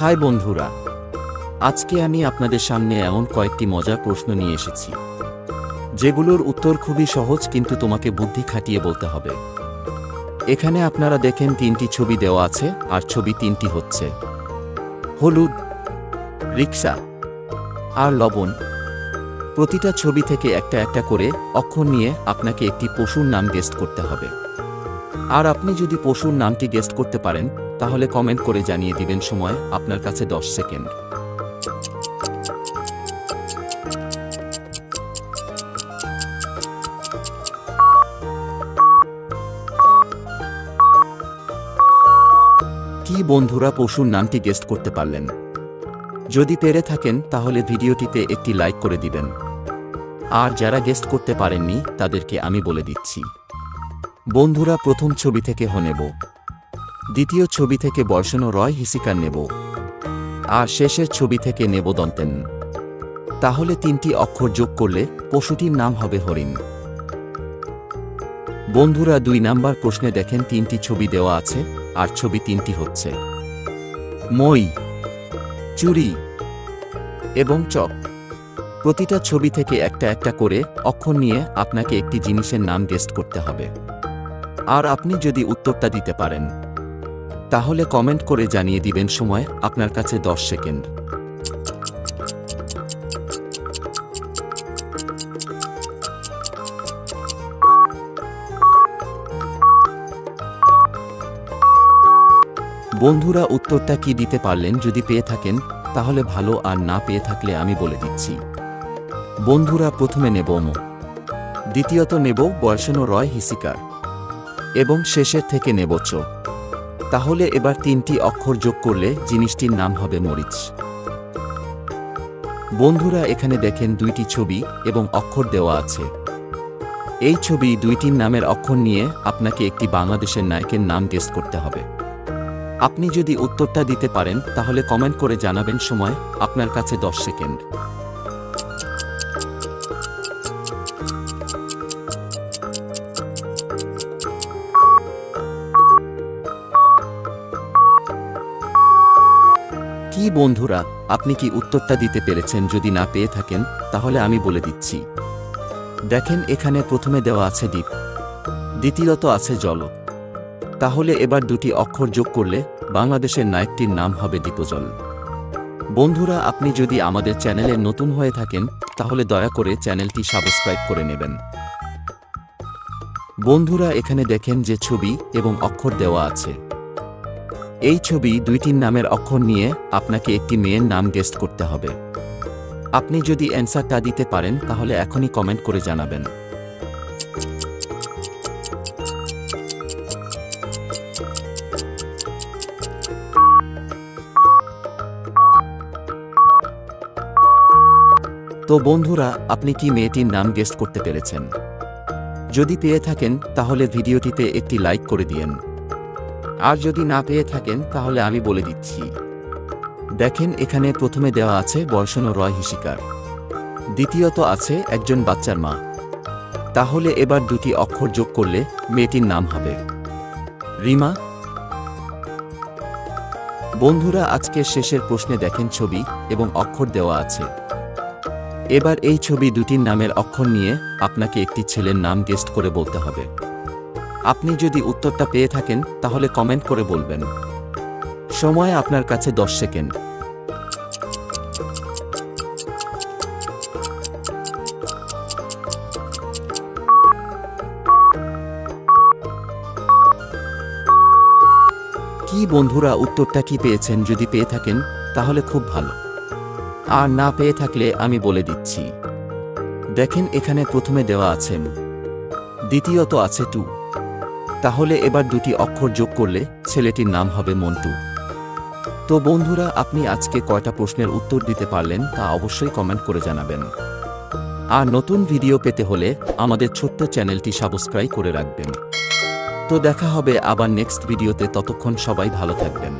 High বন্ধুরা, আজকে আমি আপনাদের সামনে এমন কয়েকটি মজার প্রশ্ন নিয়ে এসেছি, যেগুলোর উত্তর খুবই সহজ কিন্তু তোমাকে বুদ্ধি খাটিয়ে বলতে হবে। এখানে আপনারা দেখেন তিনটি ছবি দেওয়া আছে আর ছবি তিনটি হচ্ছে, হলুদ, রিক্সা আর লবণ। প্রতিটা ছবি থেকে একটা একটা করে অক্ষর নিয়ে আপনাকে একটি পশুর নাম গেস্ট করতে হবে। আর আপনি যদি পশুর নামটি গেস্ট করতে পারেন তাহলে কমেন্ট করে জানিয়ে দিবেন সময়, আপনার কাছে দশ সেকেন্ড। কি বন্ধুরা পশুর নামটি গেস্ট করতে পারলেন? যদি পেরে থাকেন, তাহলে ভিডিওটিতে একটি লাইক করে দিবেন। আর যারা গেস্ট করতে পারেননি, তাদেরকে আমি বলে দিচ্ছি। বন্ধুরা, প্রথম ছবি থেকে হ নেব দ্বিতীয় ছবি থেকে বর্ষণ রয় হিসিকার নেব। আর শেষের ছবি থেকে নেব দন্তেন তাহলে তিনটি অক্ষর যোগ করলে পশুটির নাম হবে হরিণ। বন্ধুরা দুই নাম্বার প্রশ্নে দেখেন তিনটি ছবি দেওয়া আছে আর ছবি তিনটি হচ্ছে। মই, চুরি এবং চক প্রতিটা ছবি থেকে একটা একটা করে অক্ষর নিয়ে আপনাকে একটি জিনিসের নাম গেস্ট করতে হবে। আর আপনি যদি উত্তরটা দিতে পারেন। তাহলে কমেন্ট করে জানিয়ে দিবেন সময়, আপনার কাছে দশ সেকেন্ড। বন্ধুরা, উত্তরটা কি দিতে পারলেন? যদি পেয়ে থাকেন, তাহলে ভালো, আর না পেয়ে থাকলে আমি বলে দিচ্ছি। বন্ধুরা, প্রথমে নেব ম। দ্বিতীয়ত নেব বয়সনো রয় হিসিকার। এবং শেষের থেকে নেব চ। তাহলে এবার তিনটি অক্ষর যোগ করলে জিনিসটির নাম হবে মরিচ। বন্ধুরা, এখানে দেখেন দুইটি ছবি এবং অক্ষর দেওয়া আছে। এই ছবি দুইটির নামের অক্ষর নিয়ে আপনাকে একটি বাংলাদেশের নায়কের নাম গেস করতে হবে। আপনি যদি উত্তরটা দিতে পারেন, তাহলে কমেন্ট করে জানাবেন সময় আপনার কাছে দশ সেকেন্ড। কি বন্ধুরা, আপনি কি উত্তরটা দিতে পেরেছেন যদি না পেয়ে থাকেন, তাহলে আমি বলে দিচ্ছি। দেখেন এখানে প্রথমে দেওয়া আছে দ্বীপ, দ্বিতীয়ত আছে জল। তাহলে এবার দুটি অক্ষর যোগ করলে বাংলাদেশের নায়কটির নাম হবে দীপজল বন্ধুরা, আপনি যদি আমাদের চ্যানেলে নতুন হয়ে থাকেন, তাহলে দয়া করে চ্যানেলটি সাবস্ক্রাইব করে নেবেন। বন্ধুরা, এখানে দেখেন যে ছবি এবং অক্ষর দেওয়া আছে। এই ছবি দুইটির নামের অক্ষর নিয়ে আপনাকে একটি মেয়ের নাম গেস্ট করতে হবে। আপনি যদি অ্যান্সারটা দিতে পারেন, তাহলে এখনই কমেন্ট করে জানাবেন। তো বন্ধুরা, আপনি কি মেয়েটির নাম গেস্ট করতে পেরেছেন? যদি পেয়ে থাকেন, তাহলে ভিডিওটিতে একটি লাইক করে দিয়েন। আর যদি না পেয়ে থাকেন, তাহলে আমি বলে দিচ্ছি। দেখেন, এখানে প্রথমে দেওয়া আছে বর্ষণ রয় হিসিকার। দ্বিতীয়ত আছে একজন বাচ্চার মা। তাহলে এবার দুটি অক্ষর যোগ করলে মেয়েটির নাম হবে। রিমা। বন্ধুরা আজকের শেষের প্রশ্নে দেখেন ছবি এবং অক্ষর দেওয়া আছে। এবার এই ছবি দুটির নামের অক্ষর নিয়ে আপনাকে একটি ছেলের নাম গেস্ট করে বলতে হবে। আপনি যদি উত্তরটা পেয়ে থাকেন, তাহলে কমেন্ট করে বলবেন। সময় আপনার কাছে দশ সেকেন্ড। কি বন্ধুরা উত্তরটা কি পেয়েছেন যদি পেয়ে থাকেন, তাহলে খুব ভালো। আর না পেয়ে থাকলে আমি বলে দিচ্ছি। দেখেন এখানে প্রথমে দেওয়া আছেন দ্বিতীয়ত আছে টু তাহলে এবার দুটি অক্ষর যোগ করলে ছেলেটির নাম হবে মন্টু। তো বন্ধুরা, আপনি আজকে কয়টা প্রশ্নের উত্তর দিতে পারলেন তা অবশ্যই কমেন্ট করে জানাবেন। আর নতুন ভিডিও পেতে হলে আমাদের ছোট্ট চ্যানেলটি সাবস্ক্রাইব করে রাখবেন। তো দেখা হবে আবার নেক্সট ভিডিওতে, ততক্ষণ সবাই ভালো থাকবেন।